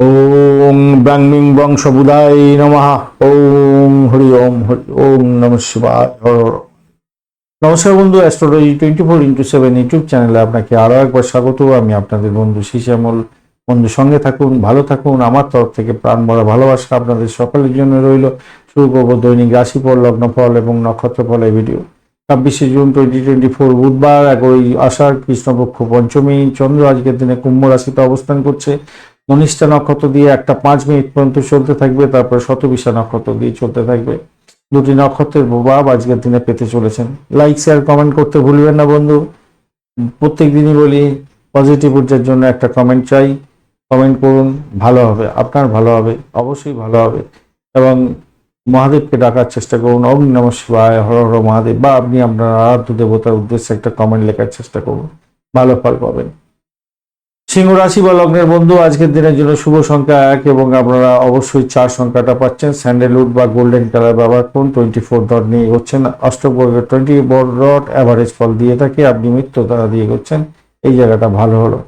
ওম ব্রাহ্মিং বংশবুদায় নমঃ। ওম হরি ওম হরি ওম নম হর। নমস্কার বন্ধু astrology twenty four into seven YouTube চ্যানেলে আপনাকে আরও একবার স্বাগত। আমি আপনাদের বন্ধু শিশামল বন্ধু সঙ্গে থাকুন, ভালো থাকুন। আমার তরফ থেকে প্রাণ ভরা ভালোবাসা আপনাদের সকলের জন্য রইল। শুরু করব দৈনিক রাশিফল, লগ্নফল এবং নক্ষত্রফল এই ভিডিও ছাব্বিশে জুন টোয়েন্টি টোয়েন্টি ফোর বুধবার এগারোই আষাঢ়, কৃষ্ণপক্ষ পঞ্চমী, চন্দ্র আজকের দিনে কুম্ভ রাশিতে অবস্থান করছে। মনিষ্ঠা নক্ষত্র দিয়ে একটা পাঁচ মিনিট পর্যন্ত চলতে থাকবে, তারপর শতবিশা নক্ষত্র দিয়ে চলতে থাকবে। দুটি নক্ষত্রের প্রভাব আজকের দিনে পেতে চলেছেন। লাইক শেয়ার কমেন্ট করতে ভুলবেন না বন্ধু। প্রত্যেক দিনই বলি পজিটিভ ঊর্জার জন্য একটা কমেন্ট চাই। কমেন্ট করুন, ভালো হবে, আপনার ভালো হবে, অবশ্যই ভালো হবে। এবং মহাদেবকে ডাকার চেষ্টা করুন। ওম নম শিবায়, হর হর মহাদেব। বা আপনি আপনার আরাধ্য দেবতার উদ্দেশ্যে একটা কমেন্ট লেখার চেষ্টা করুন। ভালো ফল পাবেন। সিংহ রাশি বা লগ্নের বন্ধু, আজকের দিনের জন্য শুভ সংখ্যা এক এবং আপনারা অবশ্যই চার সংখ্যাটা পাচ্ছেন। স্যান্ডেলউড বা গোল্ডেন কালার ব্যবহার করুন। টোয়েন্টি ফোর ডট নিয়ে এগোচ্ছেন। অষ্টবর্গের টোয়েন্টি ফোর ডট অ্যাভারেজ ফল দিয়ে থাকে। আপনি মৃত্যু তারা দিয়ে এগোচ্ছেন। এই জায়গাটা ভালো হলো।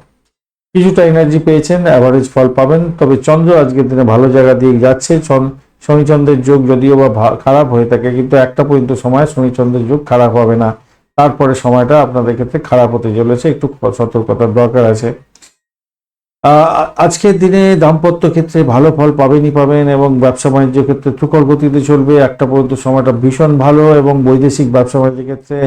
কিছুটা এনার্জি পেয়েছেন, অ্যাভারেজ ফল পাবেন। তবে চন্দ্র আজকের দিনে ভালো জায়গা দিয়ে যাচ্ছে। চন- শনিচন্দ্রের যোগ যদিও বা খারাপ হয়ে থাকে, কিন্তু একটা পর্যন্ত সময় শনিচন্দ্রের যোগ খারাপ হবে না। তারপরে সময়টা আপনাদের ক্ষেত্রে খারাপ হতে চলেছে। একটু সতর্কতার দরকার আছে। আজকের দিনে দাম্পত্য ক্ষেত্রে ভালো ফল পাবেনই পাবেন এবং ব্যবসা বাণিজ্য ক্ষেত্রে তুকর গতিতে চলবে। একটা পর্যন্ত সময়টা ভীষণ ভালো এবং বৈদেশিক ব্যবসা বাণিজ্যের ক্ষেত্রে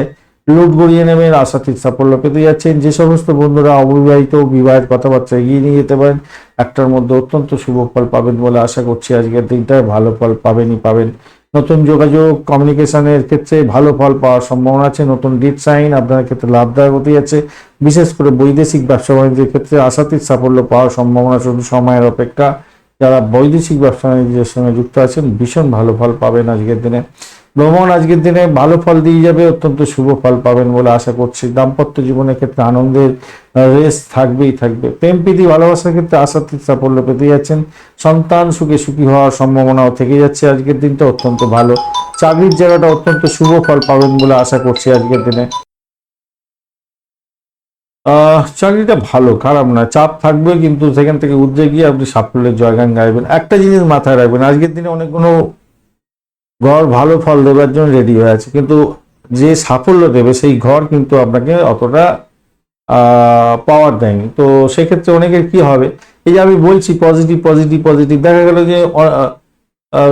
লুট গড়িয়ে নেবেন আশাতীত সাফল্য পেতে যাচ্ছেন। যে সমস্ত বন্ধুরা অবিবাহিত, বিবাহের কথাবার্তা এগিয়ে নিয়ে যেতে পারেন, একটার মধ্যে অত্যন্ত শুভ ফল পাবেন বলে আশা করছি আজকের দিনটায় ভালো ফল পাবেনই পাবেন। নতুন যোগাযোগ কমিউনিকেশনের ক্ষেত্রে ভালো ফল পাওয়ার সম্ভাবনা আছে, নতুন ডিট সাইন আপনার ক্ষেত্রে লাভদায়ক হতে যাচ্ছে। বিশেষ করে বৈদেশিক ব্যবসা বাণিজ্যের ক্ষেত্রে আশাতীত সাফল্য পাওয়ার সম্ভাবনা শুধু সময়ের অপেক্ষা। যারা বৈদেশিক ব্যবসা বাণিজ্যের সঙ্গে যুক্ত আছেন, ভীষণ ভালো ফল পাবেন আজকের দিনে। ভ্রমণ আজকের দিনে ভালো ফল দিয়ে যাবে, অত্যন্ত শুভ ফল পাবেন বলে আশা করছি। দাম্পত্য জীবনের ক্ষেত্রে আনন্দের রেস থাকবেই থাকবে। প্রেম, প্রীতি, ভালোবাসার ক্ষেত্রে আশাতীত সাফল্য পেতে যাচ্ছেন। সন্তান সুখে সুখী হওয়ার সম্ভাবনাও থেকে যাচ্ছে। আজকের দিনটা অত্যন্ত ভালো। চাকরির জায়গাটা অত্যন্ত শুভ ফল পাবেন বলে আশা করছি আজকের দিনে। চাকরিটা ভালো, খারাপ না, চাপ থাকবে কিন্তু সেখান থেকে উদ্রে গিয়ে আপনি সাফল্যের জয়গান গাইবেন। একটা জিনিস মাথায় রাখবেন, আজকের দিনে অনেকগুলো ঘর ভালো ফল দেওয়ার জন্য রেডি হয়ে আছে। কিন্তু যে সাফল্য দেবে, সেই ঘর কিন্তু আপনাকে অতটা পাওয়ার দেয়নি। তো সেক্ষেত্রে অনেকের কি হবে? এই যে আমি বলছি পজিটিভ পজিটিভ পজিটিভ দেখা গেল যে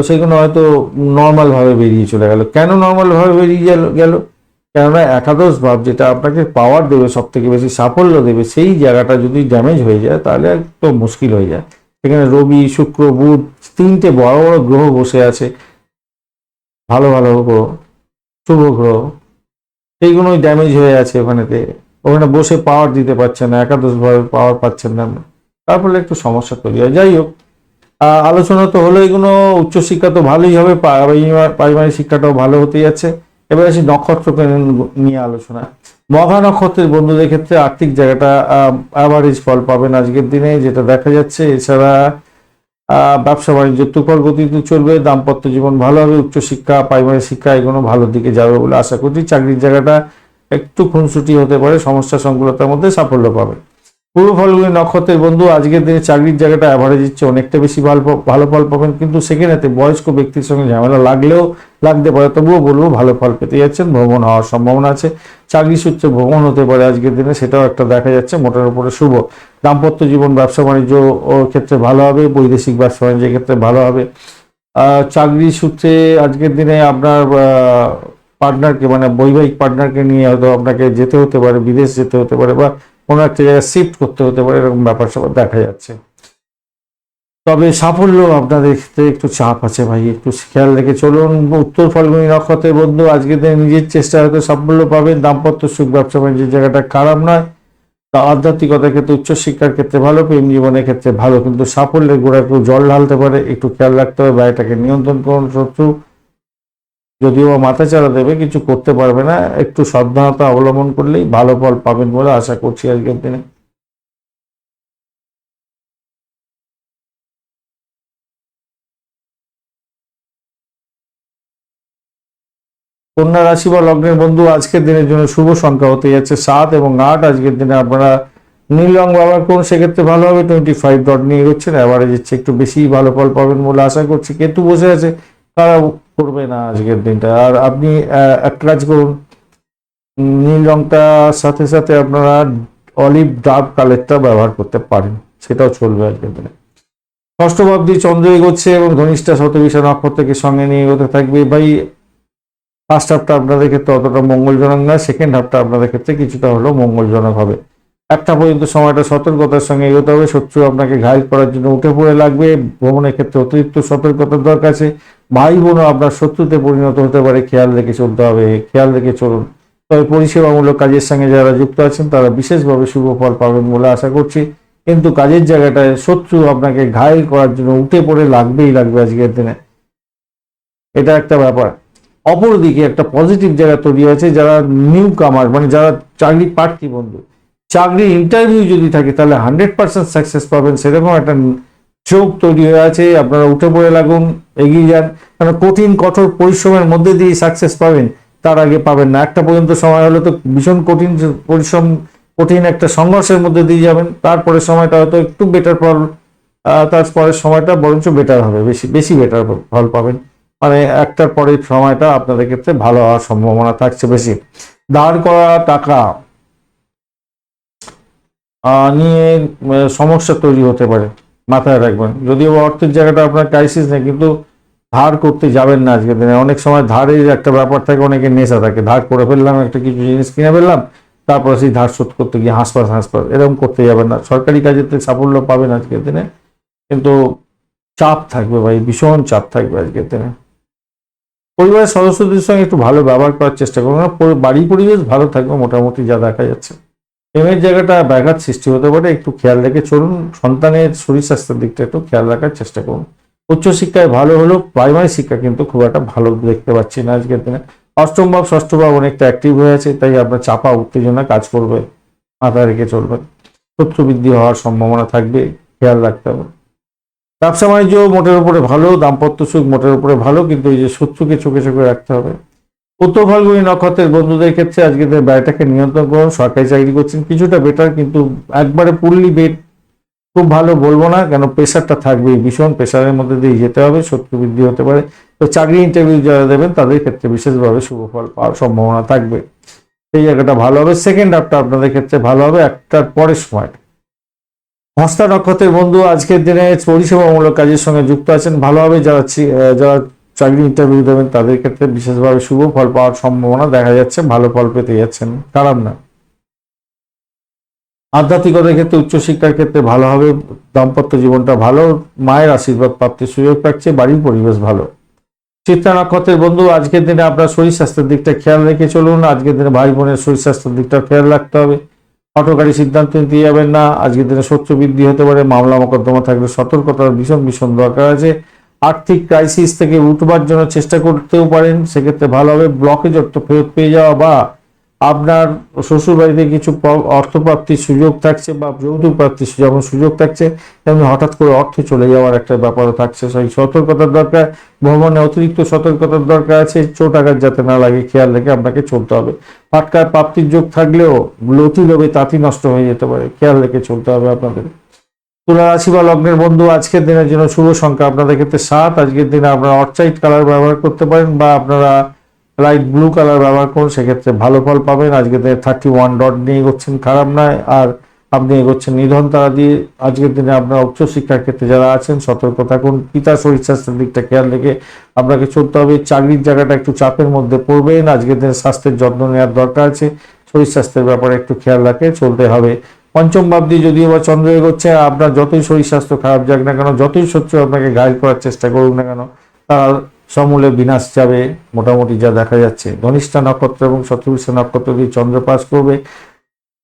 সেগুলো হয়তো নর্মাল ভাবে বেরিয়ে চলে গেল। কেন নর্মাল ভাবে বেরিয়ে গেল গেল? কেননা একাদশ ভাব যেটা আপনাকে পাওয়ার দেবে সব থেকে বেশি সাফল্য দেবে, সেই জায়গাটা যদি ড্যামেজ হয়ে যায়, তাহলে তো মুশকিল হয়ে যায়। সেখানে রবি, শুক্র, বুধ, তিনটে বড় বড় গ্রহ বসে আছে। ভালো ভালো গ্রহ শুভ গ্রহ সেইগুলোই ড্যামেজ হয়ে আছে ওখানেতে। ওখানে বসে পাওয়ার দিতে পারছে না একাদশ ভাবে পাওয়ার পাচ্ছেন না। তার ফলে একটু সমস্যা তৈরি হয়। যাই হোক আলোচনা তো হলো এগুলো, উচ্চশিক্ষা তো ভালোই হবে পারিবারিক শিক্ষাটাও ভালো হতে যাচ্ছে। এবার আসি নক্ষত্রকে নিয়ে আলোচনা। মঘা নক্ষত্রের বন্ধুদের ক্ষেত্রে আর্থিক জায়গাটা অ্যাভারেজ ফল পাবেন আজকের দিনে, যেটা দেখা যাচ্ছে। এছাড়া ব্যবসা বাণিজ্য তুকর গতিতে চলবে, দাম্পত্য জীবন ভালো হবে, উচ্চশিক্ষা প্রাইমারি শিক্ষা এগুলো ভালোর দিকে যাবে বলে আশা করছি। চাকরির জায়গাটা একটু খুনসুটি হতে পারে, সমস্যা সংকুলতার মধ্যে সাফল্য পাবে। পূর্ব ফলগুলি নক্ষত্রের বন্ধু, আজকের দিনে চাকরির জায়গাটা অ্যাভারেজ ইচ্ছে অনেকটা বেশি ভালো ভালো ফল পাবেন। কিন্তু সেখানেতে বয়স্ক ব্যক্তির সঙ্গে ঝামেলা লাগলেও লাগতে পারে, তবুও বলব ভালো ফল পেতে যাচ্ছেন, ভ্রমণ হওয়ার সম্ভাবনা আছে। চাকরি সূত্রে ভ্রমণ হতে পারে আজকের দিনে, সেটাও একটা দেখা যাচ্ছে, মোটার উপরে শুভ। দাম্পত্য জীবন, ব্যবসা বাণিজ্য ক্ষেত্রে ভালো হবে, বৈদেশিক ব্যবসা বাণিজ্যের ক্ষেত্রে ভালো হবে। চাকরি সূত্রে আজকের দিনে আপনার পার্টনারকে মানে বৈবাহিক পার্টনারকে নিয়ে হয়তো আপনাকে যেতে হতে পারে, বিদেশ যেতে হতে পারে বা কোনো একটা জায়গায় শিফট করতে হতে পারে, এরকম ব্যাপার স্যাপার দেখা যাচ্ছে। তবে সাফল্য আপনাদের ক্ষেত্রে একটু চাপ আছে ভাই, একটু খেয়াল রেখে চলুন। উত্তর ফাল্গুনি নক্ষত্রের বন্ধু, আজকে দিনে নিজের চেষ্টা হয়তো সাফল্য পাবেন। দাম্পত্য সুখ, ব্যবসা বাণিজ্যের জায়গাটা খারাপ নয়। তা আধ্যাত্মিকতার ক্ষেত্রে উচ্চশিক্ষার ক্ষেত্রে ভালো, প্রেম জীবনের ক্ষেত্রে ভালো। কিন্তু সাফল্যের গোড়া একটু জল ঢালতে পারে, একটু খেয়াল রাখতে হবে ব্যয়টাকে নিয়ন্ত্রণ করুন, শত্রু। যদিও বা মাথা চারা দেবে, কিছু করতে পারবে না। একটু সাবধানতা অবলম্বন করলেই ভালো ফল পাবেন বলে আশা করছি আজকের দিনে। কন্যা রাশি বা লগ্নের বন্ধু, আজকের দিনের জন্য শুভ সংখ্যা হতে যাচ্ছে সাত এবং আট। আজকের দিনে আপনারা নীল রং ব্যবহার করুন, সেক্ষেত্রে ভালো হবে। টোয়েন্টি ফাইভ ডট নিয়ে এগোচ্ছেন অ্যাভারেজ হচ্ছে, একটু বেশি ভালো ফল পাবেন বলে আশা করছি। কেতু বসে আছে তারা করবে না আজকের দিনটা। আর আপনি একটা কাজ করুন, নীল রংটার সাথে সাথে আপনারা অলিভ ডার্ক কালারটা ব্যবহার করতে পারেন, সেটাও চলবে আজকের দিনে। ষষ্ঠ ভাবদি চন্দ্র এগোচ্ছে এবং ধনিষ্ঠা শতবিশা নক্ষত্রকে সঙ্গে নিয়ে এগোতে থাকবে। ভাই ফার্স্ট হাফটা আপনাদের ক্ষেত্রে অতটা মঙ্গলজনক নয় সেকেন্ড হাফটা আপনাদের ক্ষেত্রে কিছুটা হলেও মঙ্গলজনক হবে। একটা পর্যন্ত সময়টা সতর্কতার সঙ্গে এগোতে হবে। শত্রু আপনাকে ঘায়ল করার জন্য উঠে পড়ে লাগবে। ভ্রমণের ক্ষেত্রে অতিরিক্ত সতর্কতার দরকার আছে। ভাই বোনও আপনার শত্রুতে পরিণত হতে পারে। খেয়াল রেখে চলতে হবে। খেয়াল রেখে চলুন। তবে পরিষেবামূলক কাজের সঙ্গে যারা যুক্ত আছেন, তারা বিশেষভাবে শুভ ফল পাবেন বলে আশা করছি। কিন্তু কাজের জায়গাটায় শত্রু আপনাকে ঘায়ল করার জন্য উঠে পড়ে লাগবেই লাগবে আজকের দিনে। এটা একটা ব্যাপার। অপরদিকে একটা পজিটিভ জায়গা তৈরি হয়েছে। যারা নিউ কামার মানে যারা চাকরি প্রার্থী বন্ধু চাকরি ইন্টারভিউ যদি থাকে তাহলে হান্ড্রেড পার্সেন্ট সাকসেস পাবেন। সেরকম একটা চোখ তৈরি হয়ে আছে। আপনারা উঠে পড়ে লাগুন এগিয়ে যান। কারণ কঠিন কঠোর পরিশ্রমের মধ্যে দিয়ে সাকসেস পাবেন তার আগে পাবেন না। একটা পর্যন্ত সময় হলে তো ভীষণ কঠিন পরিশ্রম কঠিন একটা সংঘর্ষের মধ্যে দিয়ে যাবেন। তারপরে সময়টা হয়তো একটু বেটার ফল আহ, তারপরের সময়টা বরঞ্চ বেটার হবে। বেশি বেশি বেটার ফল পাবেন। মানে একটার পরে সময়টা আপনাদের ক্ষেত্রে ভালো হওয়ার সম্ভাবনা থাকছে বেশি। দাঁড় করা টাকা নিয়ে সমস্যা তৈরি হতে পারে। মাথায় রাখবেন। যদিও অর্থের জায়গাটা আপনার ক্রাইসিস নেই, কিন্তু ধার করতে যাবেন না আজকের দিনে। অনেক সময় ধারের একটা ব্যাপার থাকে অনেকের নেশা থাকে। ধার করে ফেললাম, একটা কিছু জিনিস কিনে ফেললাম, তারপরে সেই ধার শোধ করতে গিয়ে হাসপাত হাসপাত এরকম করতে যাবেন না। সরকারি কাজেতে সাফল্য পাবেন আজকের দিনে। কিন্তু চাপ থাকবে ভাই, ভীষণ চাপ থাকবে আজকের দিনে। পরিবারের সদস্যদের সঙ্গে একটু ভালো ব্যবহার করার চেষ্টা করুন। আর পরি- বাড়ি পরিবেশ ভালো থাকবে, মোটামুটি যা দেখা যাচ্ছে। প্রেমের জায়গাটা ব্যাঘাত সৃষ্টি হতে পারে, একটু খেয়াল রেখে চলুন। সন্তানের শরীর স্বাস্থ্যের দিকটা একটু খেয়াল রাখার চেষ্টা করুন। উচ্চশিক্ষায় ভালো হলো প্রাইমারি শিক্ষা কিন্তু খুব একটা ভালো দেখতে পাচ্ছি না আজকের দিনে। অষ্টম ভাব, ষষ্ঠ ভাব অনেকটা অ্যাক্টিভ হয়ে আছে, তাই আপনার চাপা, উত্তেজনা কাজ করবে, মাথায় রেখে চলবেন শত্রু বৃদ্ধি হওয়ার সম্ভাবনা থাকবে, খেয়াল রাখতে হবে। ব্যবসা বাণিজ্য মোটের উপরে ভালো, দাম্পত্য সুখ মোটের উপরে ভালো, কিন্তু এই যে শত্রুকে চোখে চোখে রাখতে হবে। উত্তর ফাল্গুনী নক্ষত্রের বন্ধুদের ক্ষেত্রে আজকে ব্যয়টাকে নিয়ন্ত্রণ করুন, সরকারি চাকরি করছেন, কিছুটা বেটার কিন্তু একবারে পুরলি বেট খুব ভালো বলব না, কেন প্রেশারটা থাকবে ভীষণ প্রেশারের মধ্যে দিয়ে যেতে হবে, শত্রু বৃদ্ধি হতে পারে। তো চাকরি ইন্টারভিউ যারা দেবেন, তাদের ক্ষেত্রে বিশেষভাবে শুভ ফল পাওয়ার সম্ভাবনা থাকবে। সেই জায়গাটা ভালো হবে। সেকেন্ড হাফটা আপনাদের ক্ষেত্রে ভালো হবে, একটার পরের সময়। হস্তা নক্ষত্রের বন্ধু আজকের দিনে পরিষেবামূলক কাজের সঙ্গে যুক্ত আছেন ভালোভাবে যারা যারা চাকরি ইন্টারভিউ দেবেন, তাদের ক্ষেত্রে বিশেষভাবে শুভ ফল পাওয়ার সম্ভাবনা দেখা যাচ্ছে, ভালো ফল পেতে যাচ্ছেন। খারাপ না। আধ্যাত্মিকতার ক্ষেত্রে, উচ্চশিক্ষার ক্ষেত্রে ভালো হবে, দাম্পত্য জীবনটা ভালো, মায়ের আশীর্বাদ প্রাপ্তির সুযোগ থাকছে, বাড়ির পরিবেশ ভালো। চিত্রা নক্ষত্রের বন্ধু, আজকের দিনে আপনার শরীর স্বাস্থ্যের দিকটা খেয়াল রেখে চলুন, আজকের দিনে ভাই বোনের শরীর স্বাস্থ্যের দিকটা খেয়াল রাখতে হবে। হটকারী সিদ্ধান্ত নিতে যাবেন না, আজকের দিনে শত্রু বৃদ্ধি হতে পারে মামলা মোকদ্দমা থাকলে সতর্কতার ভীষণ ভীষণ দরকার আছে। আর্থিক ক্রাইসিস থেকে উঠবার জন্য চেষ্টা করতেও পারেন, সেক্ষেত্রে ভালো হবে। ব্লকেজ অর্থ ফেরত পেয়ে যাওয়া বা আপনার শ্বশুর বাড়িতে কিছু অর্থপ্রাপ্তির সুযোগ থাকছে বা যৌতুক প্রাপ্তির যেমন সুযোগ থাকছে, তেমনি হঠাৎ করে অর্থ চলে যাওয়ার একটা ব্যাপারও থাকছে। সেই সতর্কতার দরকার, ভ্রমণে অতিরিক্ত সতর্কতার দরকার আছে, চোট আঘাত যাতে না লাগে, খেয়াল রেখে আপনাকে চলতে হবে। ফাটকার প্রাপ্তির যোগ থাকলেও লতি লোভে তাঁতি নষ্ট হয়ে যেতে পারে, খেয়াল রেখে চলতে হবে আপনাদের। তুলা রাশি বা লগ্নের বন্ধু, আজকের দিনের জন্য শুভ সংখ্যা। আপনাদের ক্ষেত্রে সাত, আজকের দিনে আপনারা অর্চাইট কালার ব্যবহার করতে পারেন বা আপনারা লাইট ব্লু কালার ব্যবহার করুন, সেক্ষেত্রে ভালো ফল পাবেন। আজকের দিনে থার্টি ওয়ান ডট নিয়ে এগোচ্ছেন খারাপ নয়, আর আপনি এগোচ্ছেন নিধন তারা দিয়ে আজকের দিনে আপনার উচ্চশিক্ষার ক্ষেত্রে যারা আছেন, সতর্ক থাকুন। পিতা শরীর স্বাস্থ্যের দিকটা খেয়াল রেখে আপনাকে চলতে হবে। চাকরির জায়গাটা একটু চাপের মধ্যে পড়বেন। আজকের দিনে স্বাস্থ্যের যত্ন নেওয়ার দরকার আছে। শরীর স্বাস্থ্যের ব্যাপারে একটু খেয়াল রাখে, চলতে হবে। পঞ্চম ভাব দিয়ে যদিও বা চন্দ্র এগোচ্ছে আপনার যতই শরীর স্বাস্থ্য খারাপ যাক না কেন, যতই শত্রু আপনাকে ঘায়ল করার চেষ্টা করুক না কেন, তার সমূলে বিনাশ যাবে, মোটামুটি যা দেখা যাচ্ছে। ধনিষ্ঠা নক্ষত্র এবং শত্রুষ্ঠা নক্ষত্র দিয়ে চন্দ্র পাস করবে।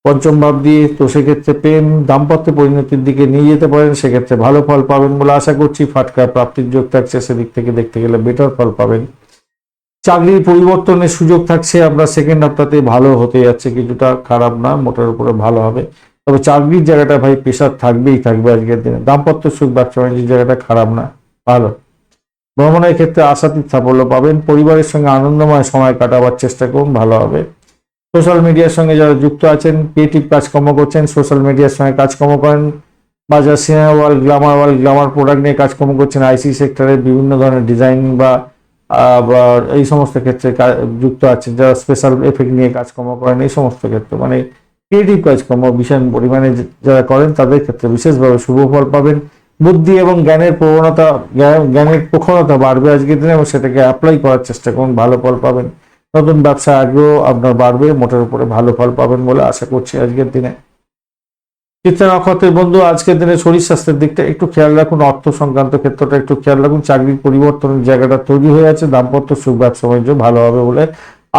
পঞ্চম ভাব দিয়ে তো সেক্ষেত্রে প্রেম, দাম্পত্য পরিণতির দিকে নিয়ে যেতে পারেন, সেক্ষেত্রে ভালো ফল পাবেন বলে আশা করছি। ফাটকা প্রাপ্তির যোগ থাকছে, সেদিক থেকে দেখতে গেলে বেটার ফল পাবেন। চাকরির পরিবর্তনের সুযোগ থাকছে আপনার সেকেন্ড হাফটাতে ভালো হতে যাচ্ছে, কিছুটা খারাপ না, মোটার উপরে ভালো হবে। তবে চাকরির জায়গাটা ভাই প্রেশার থাকবেই থাকবে আজকের দিনে। দাম্পত্য সুখ ব্যবসা বাণিজ্যের জায়গাটা খারাপ না, ভালো। ভ্রমণের ক্ষেত্রে আশাতীত সাফল্য পাবেন। পরিবারের সঙ্গে আনন্দময় সময় কাটাবার চেষ্টা করুন, ভালো হবে। সোশ্যাল মিডিয়ার সঙ্গে যারা যুক্ত আছেন, ক্রিয়েটিভ কাজকর্ম করছেন, সোশ্যাল মিডিয়ার সঙ্গে কাজকর্ম করেন বা বাজার, cinema world glamour world glamour product নিয়ে কাজকর্ম করছেন, আইসি সেক্টরের বিভিন্ন ধরনের ডিজাইন বা এই সমস্ত ক্ষেত্রে যুক্ত আছেন, যারা স্পেশাল এফেক্ট নিয়ে কাজকর্ম করেন, এই সমস্ত ক্ষেত্রে। মানে ক্রিয়েটিভ কাজকর্ম, ভীষণ পরিমাণে যারা করেন, তাদের ক্ষেত্রে বিশেষভাবে শুভ ফল পাবেন। বুদ্ধি এবং জ্ঞানের প্রবণতা জ্ঞানের প্রখরতা বাড়বে আজকের দিনে এবং সেটাকে অ্যাপ্লাই করার চেষ্টা করুন, ভালো ফল পাবেন। নতুন ব্যবসা আগ্রহ আপনার বাড়বে, মোটের উপরে ভালো ফল পাবেন বলে আশা করছি আজকের দিনে। চিত্রা নক্ষত্রের বন্ধু, আজকের দিনে শরীর স্বাস্থ্যের দিকটা একটু খেয়াল রাখুন, অর্থ সংক্রান্ত ক্ষেত্রটা একটু খেয়াল রাখুন, চাকরির পরিবর্তনের জায়গাটা তৈরি হয়ে আছে, দাম্পত্য সুখ ব্যবসা বাণিজ্য ভালো হবে বলে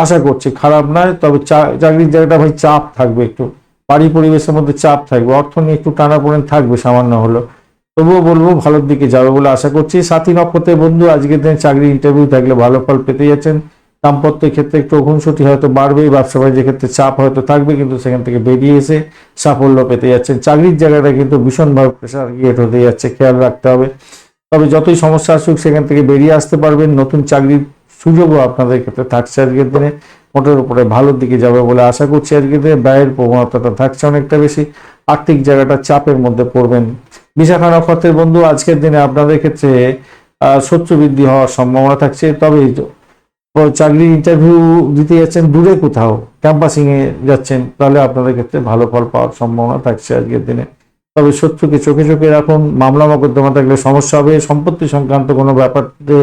আশা করছি খারাপ নয়, তবে চাকরির জায়গাটা ভাই চাপ থাকবে একটু। বাড়ি পরিবেশের মধ্যে চাপ থাকবে। অর্থ নিয়ে একটু টানাপোড়েন থাকবে সামান্য হলো তবুও বলব ভালোর দিকে যাবে বলে আশা করছি। সাথী নক্ষত্রের বন্ধু, আজকের দিনে চাকরি ইন্টারভিউ থাকলে ভালো ফল পেতে যাচ্ছেন। দাম্পত্যের ক্ষেত্রে একটু অঘুনসটি হয়তো বাড়বে ব্যবসা বাণিজ্যের ক্ষেত্রে চাপ হয়তো থাকবে, কিন্তু সেখান থেকে বেরিয়ে এসে সাফল্য পেতে যাচ্ছেন। চাকরির জায়গাটা কিন্তু ভীষণভাবে প্রেশার ক্রিয়েট হতে যাচ্ছে, খেয়াল রাখতে হবে। তবে যতই সমস্যা আসুক, সেখান থেকে বেরিয়ে আসতে পারবেন। নতুন চাকরির সুযোগও আপনাদের ক্ষেত্রে থাকছে আজকের দিনে। মোটের উপরে ভালোর দিকে যাবে বলে আশা করছি আজকের দিনে। ব্যয়ের প্রবণতাটা থাকছে অনেকটা বেশি। আর্থিক জায়গাটা চাপের মধ্যে পড়বেন। বিশাখা নক্ষত্রের বন্ধু, আজকের দিনে আপনাদের ক্ষেত্রে শত্রু বৃদ্ধি হওয়ার সম্ভাবনা থাকছে। তবে চাকরির ইন্টারভিউ দিতে যাচ্ছেন, দূরে কোথাও ক্যাম্পাসিং এ যাচ্ছেন, তাহলে আপনাদের ক্ষেত্রে ভালো ফল পাওয়ার সম্ভাবনা থাকছে আজকের দিনে। তবে শত্রুকে চোখে চোখে রাখুন। মামলা মোকদ্দমা থাকলে সমস্যা হবে। সম্পত্তি সংক্রান্ত কোনো ব্যাপারে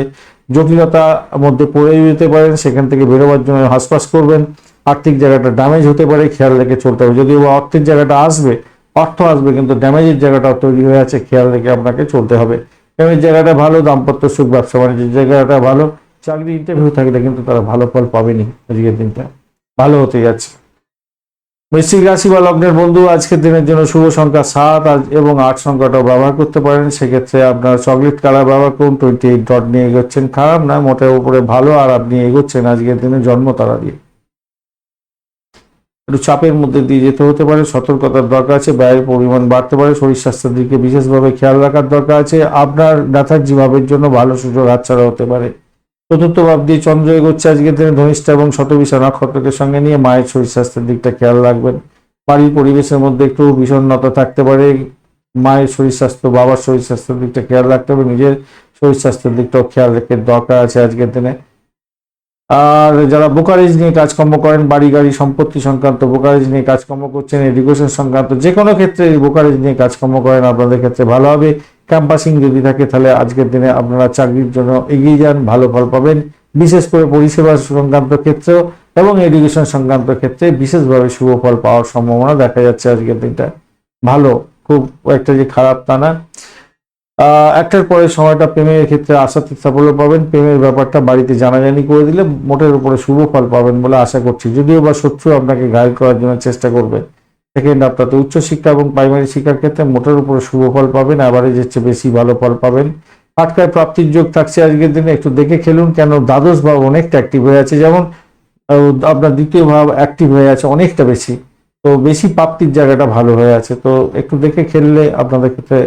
জটিলতার মধ্যে পড়ে যেতে পারেন, সেখান থেকে বেরোবার জন্য হাসপাস করবেন। আর্থিক জায়গাটা ড্যামেজ হতে পারে, খেয়াল রেখে চলতে হবে। যদিও অর্থের জায়গাটা আসবে, অর্থ আসবে, কিন্তু ড্যামেজের জায়গাটা তৈরি হয়ে আছে, খেয়াল রেখে আপনাকে চলতে হবে। ড্যামেজ জায়গাটা ভালো, দাম্পত্য সুখ, ব্যবসা বাণিজ্যের জায়গাটা ভালো। চাকরি ইন্টারভিউ থাকলে কিন্তু তারা ভালো ফল পাবেনি আজকের দিনটা। ভালো হতে যাচ্ছে। বৃশ্চিক রাশি বা লগ্নের বন্ধু, আজকের দিনের জন্য শুভ সংখ্যা সাত এবং আট সংখ্যাটাও ব্যবহার করতে পারেন। সেক্ষেত্রে আপনার চকলেট কালার ব্যবহার করুন টোয়েন্টি এইট ডট নিয়ে এগোচ্ছেন। খারাপ না, মোটের উপরে ভালো, আর আপনি এগোচ্ছেন আজকের দিনে জন্ম তারা দিয়ে। একটু চাপের মধ্যে দিয়ে যেতে হতে পারে, সতর্কতার দরকার আছে ব্যয়ের পরিমাণ বাড়তে পারে, শরীর স্বাস্থ্যের দিকে বিশেষভাবে খেয়াল রাখার দরকার আছে। আপনার ব্যথার্জি ভাবের জন্য ভালো সুযোগ হাতছাড়া হতে পারে। চতুর্থ ভাব দিয়ে চন্দ্র এগোচ্ছে আজকের দিনে ধনিষ্ঠা এবং শতবিশা নক্ষত্রকে সঙ্গে নিয়ে মায়ের শরীর স্বাস্থ্যের দিকটা খেয়াল রাখবেন। বাড়ির পরিবেশের মধ্যে একটু বিষণ্ণতা থাকতে পারে। মায়ের শরীর স্বাস্থ্য, বাবার শরীর স্বাস্থ্যের দিকটা খেয়াল রাখতে হবে। নিজের শরীর স্বাস্থ্যের দিকটাও খেয়াল রেখে দরকার আছে আজকের দিনে। আর যারা বোকারেজ নিয়ে কাজকর্ম করেন, বাড়ি, গাড়ি সম্পত্তি সংক্রান্ত বোকারেজ নিয়ে কাজকর্ম করছেন, এডুকেশন সংক্রান্ত যে কোনো ক্ষেত্রে বোকারেজ নিয়ে কাজকর্ম করেন, আপনাদের ক্ষেত্রে ভালো হবে। ক্যাম্পাসিং যদি থাকে, তাহলে আজকের দিনে আপনারা চাকরির জন্য এগিয়ে যান, ভালো ফল পাবেন। বিশেষ করে পরিষেবা সংক্রান্ত ক্ষেত্রেও এবং এডুকেশন সংক্রান্ত ক্ষেত্রে বিশেষভাবে শুভ ফল পাওয়ার সম্ভাবনা দেখা যাচ্ছে আজকের দিনটা। ভালো, খুব একটা যে খারাপ তা না। একটার পরে সময়টা প্রেমের ক্ষেত্রে আশাতীত সাফল্য পাবেন। প্রেমের ব্যাপারটা বাড়িতে জানাজানি করে দিলে মোটের উপরে শুভ ফল পাবেন বলে আশা করছি। যদিও বা শত্রু আপনাকে ঘায়ল করার জন্য চেষ্টা করবে। সেকেন্ড আপনাতে উচ্চশিক্ষা এবং প্রাইমারি শিক্ষার ক্ষেত্রে মোটের উপরে শুভ ফল পাবেন অ্যাভারেজের চেয়ে বেশি ভালো ফল পাবেন। ফাটকায় প্রাপ্তির যোগ থাকছে আজকের দিনে, একটু দেখে খেলুন কেন দ্বাদশ ভাব অনেকটা অ্যাক্টিভ হয়ে আছে। যেমন আপনার দ্বিতীয় ভাব অ্যাক্টিভ হয়ে আছে অনেকটা বেশি, তো বেশি প্রাপ্তির জায়গাটা ভালো হয়ে আছে। তো একটু দেখে খেললে আপনাদের ক্ষেত্রে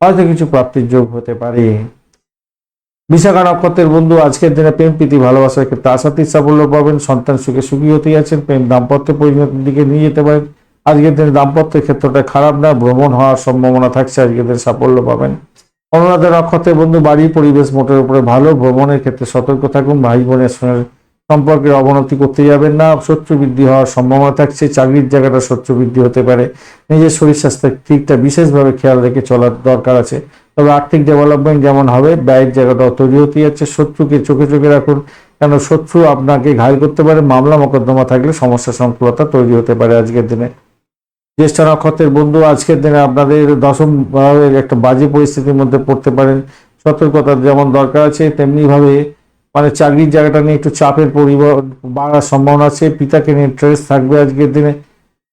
হয়তো কিছু প্রাপ্তির যোগ হতে পারে। বিশাখা নক্ষত্রের বন্ধু, আজকের দিনে প্রেম, প্রীতি ভালোবাসার ক্ষেত্রে আশাতীত সাফল্য পাবেন। সন্তান সুখে সুখী হতে যাচ্ছেন প্রেম দাম্পত্য পরিণতির দিকে নিয়ে যেতে পারেন। আজকের দিনে দাম্পত্যের ক্ষেত্রটা খারাপ না, ভ্রমণ হওয়ার সম্ভাবনা থাকছে, আজকের দিনে সাফল্য পাবেন। অনুরাধা নক্ষত্রের বন্ধু, বাড়ির পরিবেশ মোটের উপরে ভালো, ভ্রমণের ক্ষেত্রে সতর্ক থাকুন, ভাই বোনের সঙ্গে সম্পর্কের অবনতি করতে যাবেন না, শত্রু বৃদ্ধি হওয়ার সম্ভাবনা থাকছে, চাকরির জায়গাটা শত্রু বৃদ্ধি হতে পারে, নিজের শরীর স্বাস্থ্যের দিকটা বিশেষভাবে খেয়াল রেখে চলার দরকার আছে। তবে আর্থিক ডেভেলপমেন্ট যেমন হবে, ব্যয়ের জায়গাটাও তৈরি হতে যাচ্ছে, শত্রুকে চোখে চোখে রাখুন, কেন শত্রু আপনাকে ঘায়ল করতে পারে মামলা মোকদ্দমা থাকলে সমস্যা সংকুলতা তৈরি হতে পারে আজকের দিনে। জ্যেষ্ঠ নক্ষত্রের বন্ধু। আজকের দিনে আপনাদের দশম ভাবের একটা বাজে পরিস্থিতির মধ্যে পড়তে পারেন। সতর্কতার যেমন দরকার আছে তেমনি ভাবে মানে চাকরির জায়গাটা নিয়ে একটু চাপের পরিবার বাড়ার সম্ভাবনা আছে। পিতাকে নিয়ে ট্রেস থাকবে আজকের দিনে।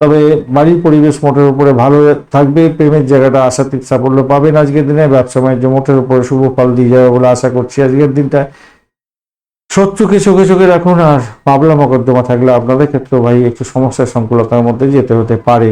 তবে বাড়ির পরিবেশ মোটের উপরে ভালো থাকবে। প্রেমের জায়গাটা আশাতীত সাফল্য পাবেন আজকের দিনে। ব্যবসা বাণিজ্য মোটের উপরে শুভ ফল দিয়ে যাবে বলে আশা করছি আজকের দিনটা। শত্রুকে চোখে চোখে রাখুন আর মামলা মকদ্দমা থাকলে আপনাদের ক্ষেত্রেও ভাই একটু সমস্যার সংকুলতার মধ্যে যেতে হতে পারে।